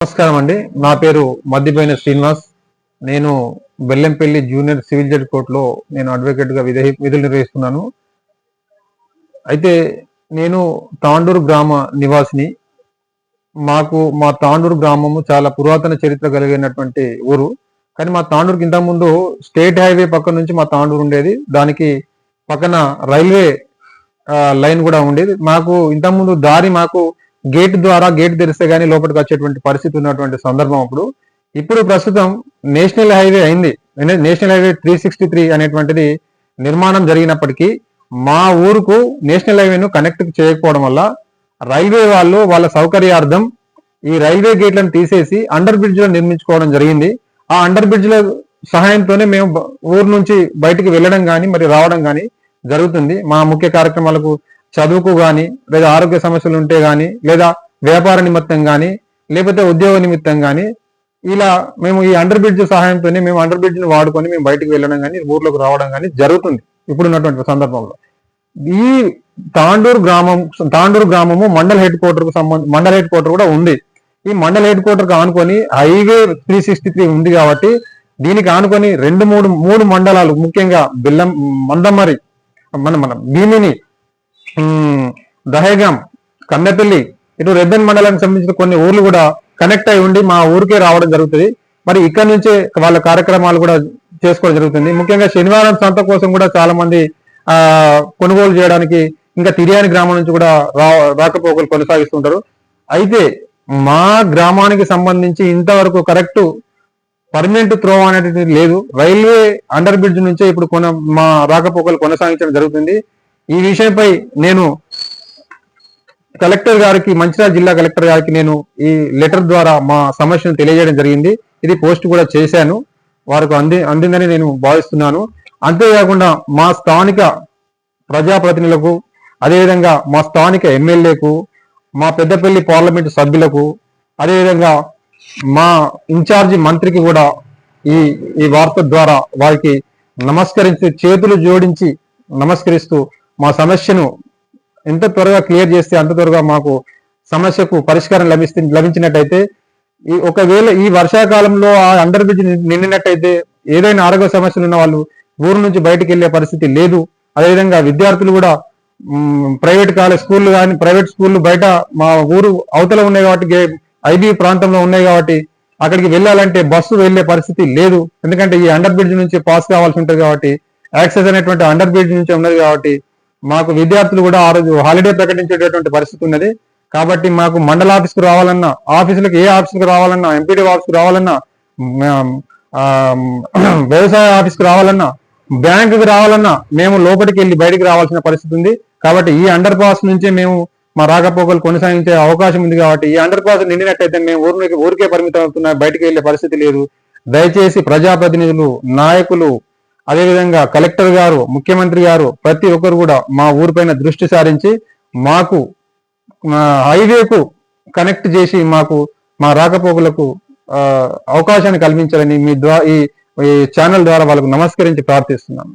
నమస్కారం అండి. నా పేరు మద్దిపోయిన శ్రీనివాస్. నేను బెల్లంపల్లి జూనియర్ సివిల్ జడ్జి కోర్టులో నేను అడ్వకేట్గా విధి విధులు నిర్వహిస్తున్నాను. అయితే నేను తాండూరు గ్రామ నివాసిని. మాకు మా తాండూరు గ్రామము చాలా పురాతన చరిత్ర కలిగినటువంటి ఊరు. కానీ మా తాండూరుకి ఇంతకుముందు స్టేట్ హైవే పక్క నుంచి మా తాండూరు ఉండేది. దానికి పక్కన రైల్వే లైన్ కూడా ఉండేది. మాకు ఇంతకుముందు దారి మాకు గేట్ ద్వారా గేట్ తెరిస్తే గానీ లోపలికి వచ్చేటువంటి పరిస్థితి ఉన్నటువంటి సందర్భం అప్పుడు. ఇప్పుడు ప్రస్తుతం నేషనల్ హైవే అయింది. National highway three sixty three అనేటువంటిది నిర్మాణం జరిగినప్పటికీ మా ఊరుకు నేషనల్ హైవేను కనెక్ట్ చేయకపోవడం వల్ల రైల్వే వాళ్ళు వాళ్ళ సౌకర్యార్థం ఈ రైల్వే గేట్లను తీసేసి అండర్ బ్రిడ్జ్లో నిర్మించుకోవడం జరిగింది. ఆ అండర్ బ్రిడ్జ్లో సహాయంతోనే మేము ఊరు నుంచి బయటికి వెళ్ళడం కానీ మరి రావడం కానీ జరుగుతుంది. మా ముఖ్య కార్యక్రమాలకు చదువుకు గాని లేదా ఆరోగ్య సమస్యలు ఉంటే గాని లేదా వ్యాపార నిమిత్తం గాని లేకపోతే ఉద్యోగ నిమిత్తం గాని ఇలా మేము ఈ అండర్ బ్రిడ్జ్ సహాయంతోనే మేము అండర్ బ్రిడ్జ్ని వాడుకొని మేము బయటకు వెళ్ళడం కానీ ఊర్లోకి రావడం కానీ జరుగుతుంది ఇప్పుడున్నటువంటి సందర్భంలో. ఈ తాండూరు గ్రామం తాండూరు గ్రామము మండల్ హెడ్ క్వార్టర్కు సంబంధ మండల్ హెడ్ క్వార్టర్ కూడా ఉంది. ఈ మండల్ హెడ్ క్వార్టర్కు ఆనుకొని హైవే త్రీ సిక్స్టీ త్రీ ఉంది కాబట్టి దీనికి ఆనుకొని రెండు మూడు మూడు మండలాలు ముఖ్యంగా బిల్లం మందమరి మన మన భీమిని దహేగం కన్నెపల్లి ఇటు రెబ్బెన్ మండలానికి సంబంధించిన కొన్ని ఊర్లు కూడా కనెక్ట్ అయి ఉండి మా ఊరికే రావడం జరుగుతుంది. మరి ఇక్కడ నుంచే వాళ్ళ కార్యక్రమాలు కూడా చేసుకోవడం జరుగుతుంది. ముఖ్యంగా శనివారం సంత కోసం కూడా చాలా మంది ఆ కొనుగోలు చేయడానికి ఇంకా తిరియాని గ్రామం నుంచి కూడా రా రాకపోకలు కొనసాగిస్తుంటారు. అయితే మా గ్రామానికి సంబంధించి ఇంతవరకు కరెక్ట్ పర్మనెంట్ త్రో అనేది లేదు. రైల్వే అండర్ బ్రిడ్జ్ నుంచే ఇప్పుడు కొన మా రాకపోకలు కొనసాగించడం జరుగుతుంది. ఈ విషయంపై నేను కలెక్టర్ గారికి మంచిర్యాల జిల్లా కలెక్టర్ గారికి నేను ఈ లెటర్ ద్వారా మా సమస్యను తెలియజేయడం జరిగింది. ఇది పోస్ట్ కూడా చేశాను. వారికి అంది అందిందని నేను భావిస్తున్నాను. అంతేకాకుండా మా స్థానిక ప్రజాప్రతినిధులకు అదేవిధంగా మా స్థానిక ఎమ్మెల్యేకు మా పెద్దపల్లి పార్లమెంటు సభ్యులకు అదేవిధంగా మా ఇన్ఛార్జి మంత్రికి కూడా ఈ ఈ వార్త ద్వారా వారికి నమస్కరించి చేతులు జోడించి నమస్కరిస్తూ మా సమస్యను ఎంత త్వరగా క్లియర్ చేస్తే అంత త్వరగా మాకు సమస్యకు పరిష్కారం లభిస్తే లభించినట్టయితే ఈ ఒకవేళ ఈ వర్షాకాలంలో ఆ అండర్ బ్రిడ్జ్ నిండినట్టయితే ఏదైనా ఆరోగ్య సమస్యలు ఉన్న వాళ్ళు ఊరు నుంచి బయటికి వెళ్ళే పరిస్థితి లేదు. అదేవిధంగా విద్యార్థులు కూడా ప్రైవేట్ కాలేజ్ స్కూళ్ళు కానీ ప్రైవేట్ స్కూళ్ళు బయట మా ఊరు అవతల ఉన్నాయి కాబట్టి ఐబీ ప్రాంతంలో ఉన్నాయి కాబట్టి అక్కడికి వెళ్ళాలంటే బస్సు వెళ్ళే పరిస్థితి లేదు. ఎందుకంటే ఈ అండర్ బ్రిడ్జ్ నుంచి పాస్ కావాల్సి ఉంటుంది కాబట్టి యాక్సెస్ అనేటువంటి అండర్ బ్రిడ్జ్ నుంచి ఉన్నది కాబట్టి మాకు విద్యార్థులు కూడా ఆ రోజు హాలిడే ప్రకటించేటటువంటి పరిస్థితి ఉన్నది. కాబట్టి మాకు మండల ఆఫీస్కు రావాలన్నా ఆఫీసులకు ఏ ఆఫీసుకు రావాలన్నా ఎంపీడీ ఆఫీస్కు రావాలన్నా వ్యవసాయ ఆఫీస్కు రావాలన్నా బ్యాంకుకి రావాలన్నా మేము లోపలికి వెళ్ళి బయటికి రావాల్సిన పరిస్థితి ఉంది. కాబట్టి ఈ అండర్ పాస్ నుంచే మేము మా రాకపోకలు కొనసాగించే అవకాశం ఉంది కాబట్టి ఈ అండర్ పాస్ నిండినట్టయితే మేము ఊరికి ఊరికే పరిమితం అవుతున్నా బయటికి వెళ్ళే పరిస్థితి లేదు. దయచేసి ప్రజాప్రతినిధులు నాయకులు అదేవిధంగా కలెక్టర్ గారు ముఖ్యమంత్రి గారు ప్రతి ఒక్కరు కూడా మా ఊరిపైన దృష్టి సారించి మాకు హైవేకు కనెక్ట్ చేసి మాకు మా రాకపోకలకు అవకాశాన్ని కల్పించాలని మీ ద్వారా ఈ ఛానల్ ద్వారా వాళ్ళకు నమస్కరించి ప్రార్థిస్తున్నాను